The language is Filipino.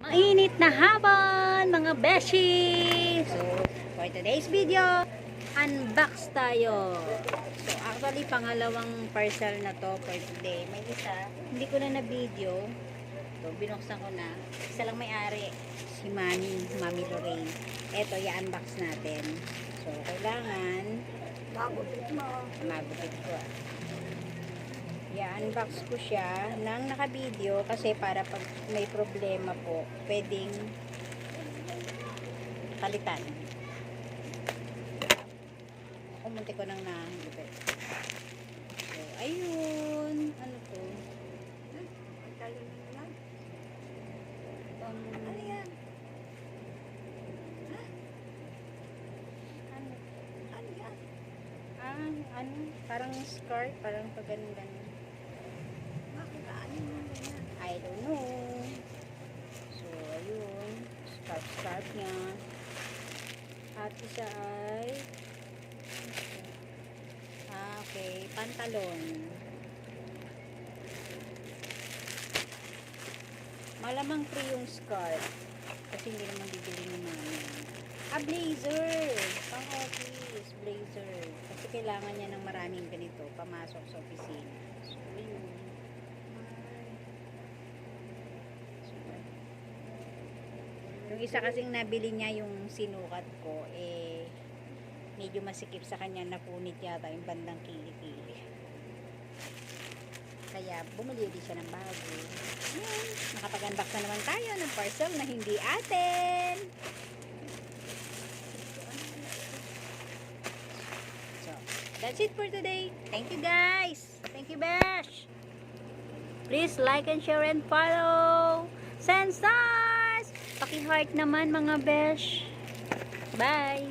Mainit na hapon mga beshi! So, for today's video, unbox tayo. So, actually, pangalawang parcel na to for today. May isa, hindi ko na na-video. So, binuksan ko na. Isa lang may-ari, si Mami, Mami Lorraine. Eto, i-unbox natin. So, kailangan, Magupit mo. magupit ko ah. I-unbox ko siya nang naka-video kasi para pag may problema po, pwedeng palitan. Kumunti ko nang nahigupit. So, ayun. Ano to? Yan. Um, Ano yan? ano? Ano yan? Ah, ano? Parang skirt, parang pag ganun-ganun. Bakit ano mo yan? I don't know. So, ayun. Scarf-scarf niya. At isa ay ah, okay. Pantalon. Malamang free yung scarf. Kasi hindi naman bibili ni mami. Ah, blazer! Pang office. Blazer. Kasi kailangan niya ng maraming ganito. Pamasok sa opisina. So, ayun. Isa kasing nabili niya yung sinukat ko, eh, medyo masikip sa kanya, napunit yata yung bandang kilikili. Kaya bumili ulit siya ng bago. Ayan, nakapag-unbox na naman tayo ng parcel na hindi atin. So, that's it for today. Thank you guys. Thank you Bash. Please like and share and follow. Send stars! Paki-heart naman mga besh. Bye!